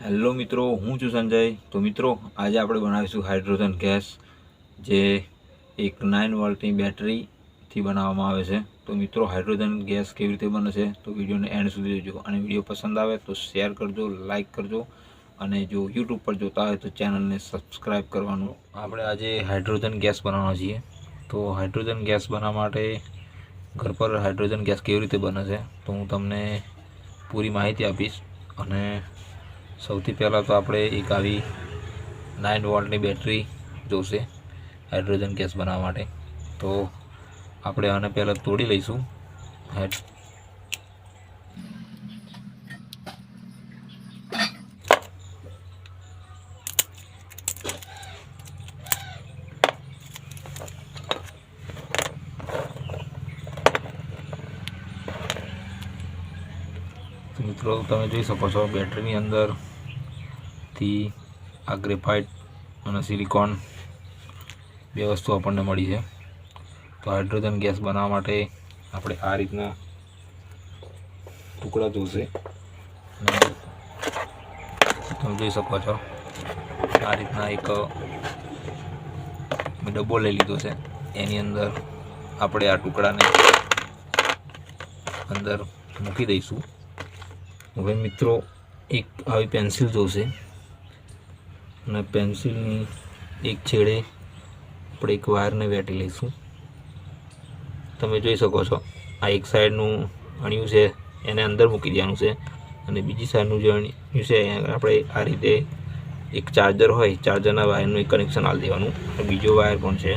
Hello મિત્રો, હું છું સંજય. તો મિત્રો, આજે આપણે બનાવીશું હાઇડ્રોજન ગેસ, જે એક નાઇન વોલ્ટની બેટરીથી બનાવવામાં આવે છે. તો મિત્રો, હાઇડ્રોજન ગેસ કેવી રીતે બને છે? તો વિડીયોને એન્ડ સુધી જોજો. અને વીડિયો પસંદ આવે તો શેર કરજો, લાઇક કરજો. અને જો યુટ્યુબ પર જોતા હોય તો ચેનલને સબસ્ક્રાઈબ કરવાનું. આપણે આજે હાઇડ્રોજન ગેસ બનાવવાનો છીએ. તો હાઇડ્રોજન ગેસ બનાવવા માટે ઘર પર હાઇડ્રોજન ગેસ કેવી રીતે બને છે? તો હું તમને પૂરી માહિતી આપીશ. અને સૌથી પહેલાં તો આપણે એક આવી નાઇન વોલ્ટની બેટરી જોશે હાઇડ્રોજન ગેસ બનાવવા માટે. તો આપણે આને પહેલાં તોડી લઈશું. હેડ મિત્રો, તમે જોઈ શકો છો, બેટરીની અંદરથી આ ગ્રેફાઇટ અને સિલિકોન બે વસ્તુ આપણને મળી છે. તો હાઇડ્રોજન ગેસ બનાવવા માટે આપણે આ રીતના ટુકડા જોશે. તમે જોઈ શકો છો, આ રીતના એક ડબ્બો લઈ લીધો છે. એની અંદર આપણે આ ટુકડાને અંદર મૂકી દઈશું. હવે મિત્રો, એક આવી પેન્સિલ જોશે. અને પેન્સિલની એક છેડે આપણે એક વાયરને વેટી લઈશું. તમે જોઈ શકો છો, આ એક સાઈડનું અણિયું છે, એને અંદર મૂકી દેવાનું છે અને બીજી સાઈડનું જે અણિયું છે આપણે આ રીતે એક ચાર્જર હોય, ચાર્જરના વાયરનું એક કનેક્શન આપી દેવાનું. અને બીજો વાયર પણ છે,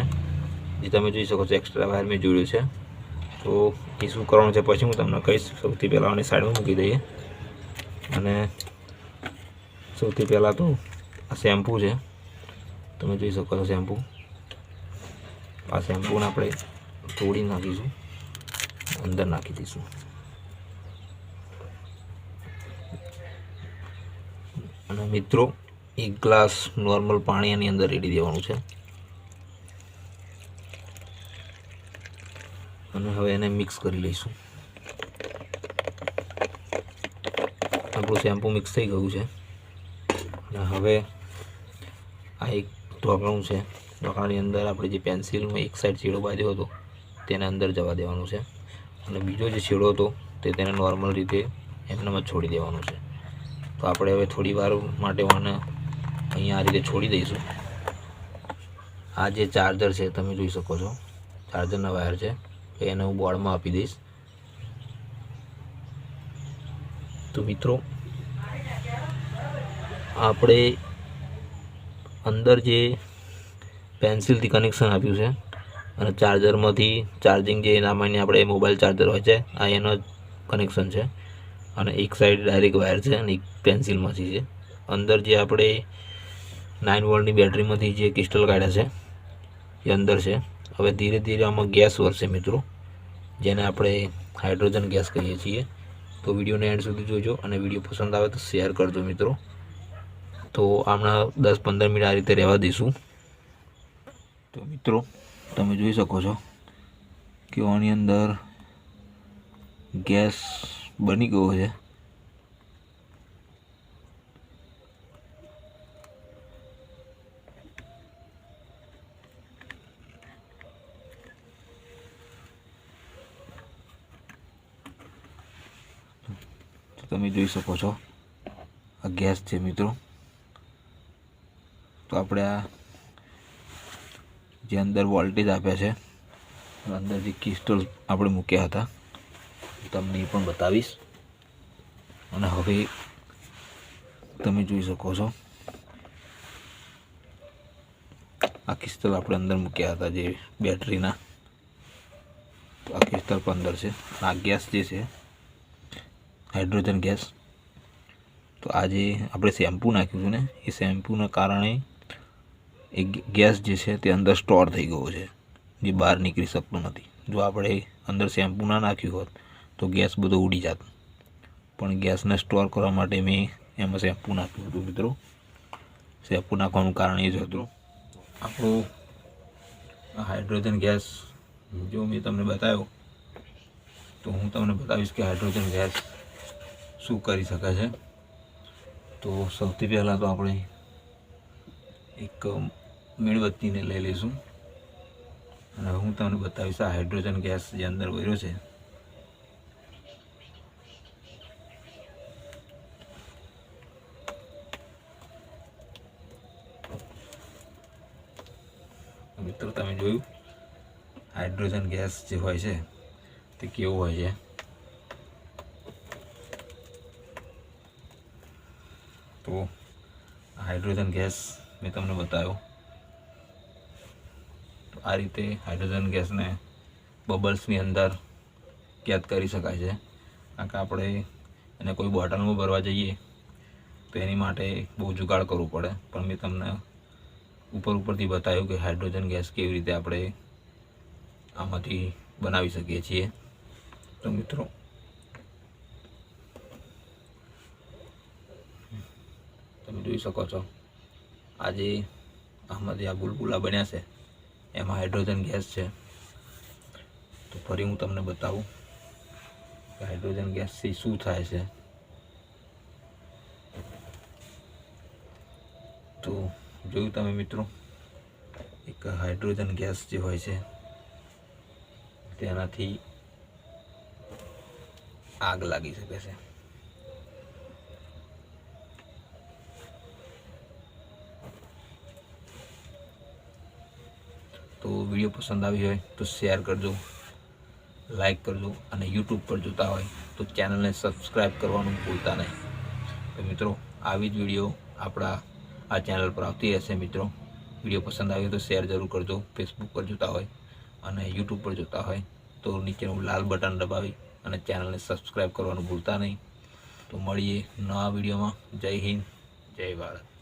જે તમે જોઈ શકો છો, એક્સ્ટ્રા વાયર મેં જોડ્યું છે. તો એ શું કરવાનું છે, પછી હું તમને કહીશ. સૌથી પહેલાં આને સાઈડમાં મૂકી દઈએ. અને સૌથી પહેલાં તો આ શેમ્પૂ છે. તમે જોઈ શકો છો શેમ્પૂ. આ શેમ્પૂને આપણે તોડી નાખીશું. અંદર નાખી દઈશું. અને મિત્રો, એક ગ્લાસ નોર્મલ પાણી એની અંદર રેડી દેવાનું છે. અને હવે એને મિક્સ કરી લઈશું. આપણું શેમ્પૂ મિક્સ થઈ ગયું છે. અને હવે એક ઢોકણું છે. ઢોકણાની અંદર આપણે જે પેન્સિલમાં એક સાઈડ છેડો બાંધ્યો હતો, તેને અંદર જવા દેવાનું છે. અને બીજો જે છેડો હતો, તે તેને નોર્મલ રીતે એમનામાં છોડી દેવાનું છે. તો આપણે હવે થોડી વાર માટે આને અહીંયા આ રીતે છોડી દઈશું. આ જે ચાર્જર છે, તમે જોઈ શકો છો. ચાર્જરના વાયર છે. એને હું બોર્ડમાં આપી દઈશ. તો મિત્રો, આપણે અંદર જે પેન્સિલથી કનેક્શન આપ્યું છે અને ચાર્જરમાંથી ચાર્જિંગ જે એના માન્ય આપણે મોબાઈલ ચાર્જર હોય છે, આ એનો કનેક્શન છે. અને એક સાઈડ ડાયરેક્ટ વાયર છે અને એક પેન્સિલમાંથી છે. અંદર જે આપણે નાઇન વોલ્ટની બેટરીમાંથી જે ક્રિસ્ટલ કાઢ્યા છે, એ અંદર છે. હવે ધીરે ધીરે આમાં ગેસ વરસે મિત્રો, જેને આપણે હાઇડ્રોજન ગેસ કહીએ છીએ. તો વિડીયોને એન્ડ સુધી જોજો અને વીડિયો પસંદ આવે તો શેર કરજો મિત્રો. તો હમણાં દસ પંદર મિનિટ આ રીતે રહેવા દઈશું. તો મિત્રો, તમે જોઈ શકો છો કે આની અંદર ગેસ બની ગયો છે. તમે જોઈ શકો છો આ ગેસ છે મિત્રો. તો આપણે આ જે અંદર વોલ્ટેજ આપ્યા છે, અંદર જે ક્રિસ્ટલ આપણે મૂક્યા હતા તમને એ પણ બતાવીશ. અને હવે તમે જોઈ શકો છો, આ ક્રિસ્ટલ આપણે અંદર મૂક્યા હતા જે બેટરીના. તો આ ક્રિસ્ટલ પણ અંદર છે આ ગેસ જે છે હાઇડ્રોજન ગેસ તો આ જે આપણે શેમ્પૂ નાખ્યું છે ને, એ શેમ્પૂના કારણે એ ગેસ જે છે તે અંદર સ્ટોર થઈ ગયો છે, જે બહાર નીકળી શકતો નથી. જો આપણે અંદર શેમ્પૂ ના નાખ્યું હોત, તો ગેસ બધો ઉડી જાત. પણ ગેસને સ્ટોર કરવા માટે મેં એમાં શેમ્પૂ નાખ્યું હતું મિત્રો. શેમ્પૂ નાખવાનું કારણ એ જ હતું. આપણું હાઇડ્રોજન ગેસ, જો મેં તમને બતાવ્યો, તો હું તમને બતાવીશ કે હાઇડ્રોજન ગેસ શું કરી શકે છે. તો સૌથી પહેલાં તો આપણે એક મીણબત્તીને લઈ લઈશું. અને હું તમને બતાવીશ આ હાઇડ્રોજન ગેસ જે અંદર વર્યો છે. મિત્રો, તમે જોયું? હાઇડ્રોજન ગેસ જે હોય છે, તે કેવું હોય છે? તો હાઇડ્રોજન ગેસ મેં તમને બતાવ્યો. આ રીતે હાઇડ્રોજન ગેસને બબલ્સની અંદર કેદ કરી શકાય છે. કારણ કે આપણે એને કોઈ બોટલમાં ભરવા જઈએ, તો એની માટે બહુ જુગાડ કરવું પડે. પણ મેં તમને ઉપર ઉપરથી બતાવ્યું કે હાઇડ્રોજન ગેસ કેવી રીતે આપણે આમાંથી બનાવી શકીએ છીએ. તો મિત્રો, તમે જોઈ શકો છો, આજે આમાંથી આ બુલબુલા બન્યા છે. એમાં હાઇડ્રોજન ગેસ છે. તો ફરી હું તમને બતાવું કે હાઇડ્રોજન ગેસથી શું થાય છે. તો જોયું તમે મિત્રો, એક હાઇડ્રોજન ગેસ જે હોય છે, તેનાથી આગ લાગી શકે છે. તો વીડિયો પસંદ આવી હોય તો શેર કરજો, લાઈક કરજો અને યુટ્યુબ પર જોતા હોય તો ચેનલને સબસ્ક્રાઈબ કરવાનું ભૂલતા નહીં. તો મિત્રો, આવી જ વીડિયો આપણા આ ચેનલ પર આવતી રહેશે મિત્રો. વીડિયો પસંદ આવ્યો તો શેર જરૂર કરજો ફેસબુક પર જોતા હોય અને યુટ્યુબ પર જોતા હોય તો નીચેનું લાલ બટન દબાવી અને ચેનલને સબસ્ક્રાઈબ કરવાનું ભૂલતા નહીં. તો મળીએ નવા વિડીયોમાં. જય હિન્દ, જય ભારત.